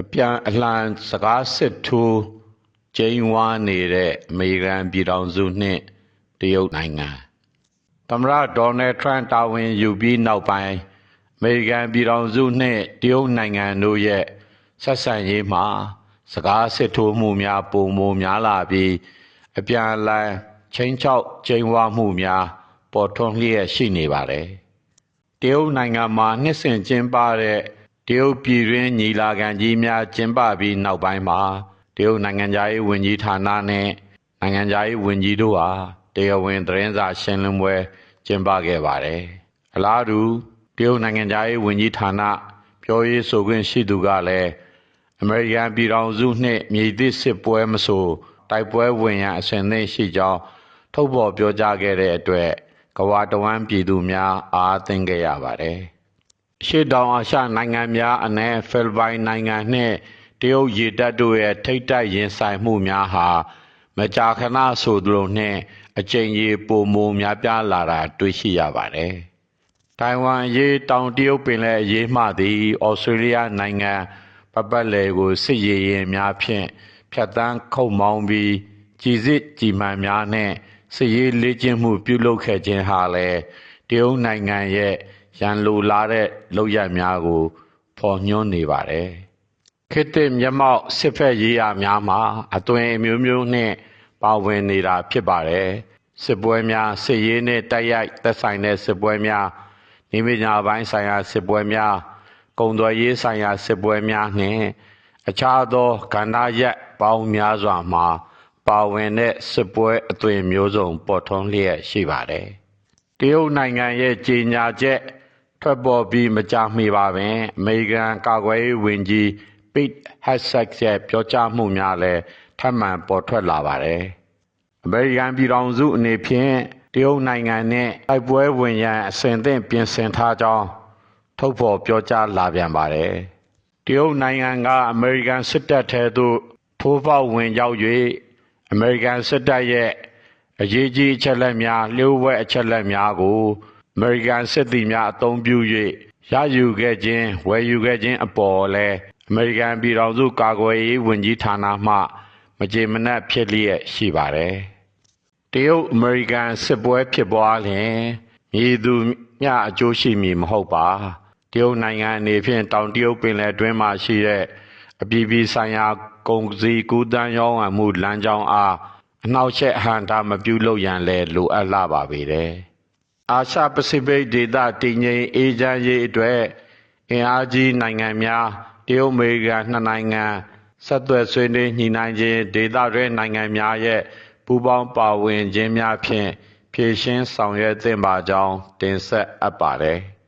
အပြန်အလှန်စကားစစ်ထိုးကျင်းဝါနေတဲ့အမေရိကန်ပြည်ထောင်စုနှင့်တရုတ်နိုင်ငံသမ္မတဒေါ်နယ်ထရန့်တာဝန်ယူပြီးနောက်ပိုင်းအမေရိကန်ပြည်ထောင်စုနှင့်တရုတ်နိုင်ငံတို့ရဲ့ဆက်ဆံရေးမှာစကားစစ်ထိုးမှုများပုံမများလာပြီးအပြန်အလှန်ချင်းချောက်ကျင်းဝါမှုများပေါ်ထွန်းလျက်ရှိနေပါတယ်တရုတ်နိုင်ငံမှာနှစ်စဉ်ကျင်းပတဲ့ တရုတ်ပြည်တွင်းညီလာခံကြီးများကျင်းပပြီးနောက်ပိုင်းမှာတရုတ်နိုင်ငံသားရေးဝန်ကြီးဌာနနဲ့နိုင်ငံသားရေးဝန်ကြီးတို့ဟာတရားဝင်သတင်းစာရှင်းလင်းပွဲကျင်းပခဲ့ပါတယ်။အလားတူတရုတ်နိုင်ငံသားရေးဝန်ကြီးဌာနပြောရေးဆိုခွင့်ရှိသူကလည်းအမေရိကန်ပြည်ထောင်စုနှင့်မြေသစ်စစ်ပွဲမဆိုတိုက်ပွဲဝင်ရန်အစဉ်သင့်ရှိကြောင်းထုတ်ဖော်ပြောကြားခဲ့တဲ့အတွက်ကဝါတဝမ်းပြည်သူများအားသင်ခဲ့ရပါတယ်။ ရှေ့တောင်အာရှနိုင်ငံများအနက်ဖိလစ်ပိုင်နိုင်ငံနှင့်တရုတ်ရေတပ်တို့ရဲ့ထိပ်တိုက်ရင်ဆိုင်မှုများဟာမကြာခဏဆိုသလိုနှင့်အကြိမ်ကြီးပုံမများပြားလာတာတွေ့ရှိရပါတယ်။တိုင်ဝမ်ရေးတောင်တရုတ်ပင်လယ်ရေးမှသည်ဩစတြေးလျနိုင်ငံပပတ်လည်ကိုစစ်ရေးရင်များဖြင့်ဖြတ်တန်းခုတ်မောင်းပြီးကြည်စစ်ကြည်မှန်များနှင့်စစ်ရေးလေ့ကျင့်မှုပြုလုပ်ခဲ့ခြင်းဟာလည်းတရုတ်နိုင်ငံရဲ့ ရန်လိုလာတဲ့လောက်ရများကို ဖော်ညွှန်းနေပါတယ်ခေတ္တမျက်မှောက်စစ်ဖက်ရေးရာများမှာအသွင်အမျိုးမျိုးနဲ့ပါဝင်နေတာဖြစ်ပါတယ်စစ်ပွဲများစစ်ရေးနဲ့တိုက်ရိုက်သက်ဆိုင်တဲ့စစ်ပွဲများနေပညာပိုင်းဆိုင်ရာစစ်ပွဲများကုံသွယ်ရေးဆိုင်ရာစစ်ပွဲများနှင့် အခြားသောကဏ္ဍရက်ပေါင်းများစွာမှာပါဝင်တဲ့စစ်ပွဲအသွင်မျိုးစုံပေါ်ထွန်းလျက်ရှိပါတယ်တရုတ်နိုင်ငံရဲ့ကြီးညာချက် ထွက်ပေါ်ပြီးမကြာမီပါပင်အမေရိကန်ကာကွယ်ရေးဝန်ကြီး Pete Hegseth ရဲ့ပြောကြားမှုများလည်းထပ်မံပေါ်ထွက်လာပါတယ်။အမေရိကန်ပြည်ထောင်စုအနေဖြင့်တရုတ်နိုင်ငံနဲ့တိုက်ပွဲဝင်ရန်အစဉ်သင့်ပြင်ဆင်ထားကြောင်းထုတ်ဖော်ပြောကြားလာပြန်ပါတယ်။တရုတ်နိုင်ငံကအမေရိကန်စစ်တပ်ထဲသို့ထိုးပေါက်ဝင်ရောက်၍အမေရိကန်စစ်တပ်ရဲ့အရေးကြီးအချက်လက်များလျှို့ဝှက်အချက်လက်များကိုအ မေရိကန်စစ်သည်များအသုံးပြု၍ရယူခဲ့ခြင်းဝယ်ယူခဲ့ခြင်းအပေါ်လည်းအမေရိကန်ပြည်ထောင်စုကာကွယ်ရေးဝန်ကြီးဌာနမှမကြေမနက်ဖြစ်လျက်ရှိပါတယ်။တရုတ်အမေရိကန်စစ်ပွဲဖြစ်ပွားလျင်မြေသူမျှအကျိုးရှိမည်မဟုတ်ပါ။တရုတ်နိုင်ငံအနေဖြင့်တောင်တရုတ်ပင်လယ်တွင်းမှာရှိတဲ့အပြည်ပြည်ဆိုင်ရာကုန်စည်ကူးသန်းရောင်းဝယ်မှုလမ်းကြောင်းအားအနှောက်အယှက်အဟန့်တားမပြုလုပ်ရန်လည်းလိုအပ်လာပါပေတယ်။ အာရှပစိဖိတ်ဒေသတည်ငြိမ်အေးချမ်းရေးအတွက်အင်အားကြီးနိုင်ငံများတရုတ်အမေရိကန်နှစ်နိုင်ငံဆက်သွယ်ဆွေးနွေးညှိနှိုင်းခြင်းဒေသတွင်းနိုင်ငံများရဲ့ပူးပေါင်းပါဝင်ခြင်းများဖြင့်ဖြည့်ရှင်းဆောင်ရွက်သင့်ပါကြောင်းတင်ဆက်အပ်ပါတယ်။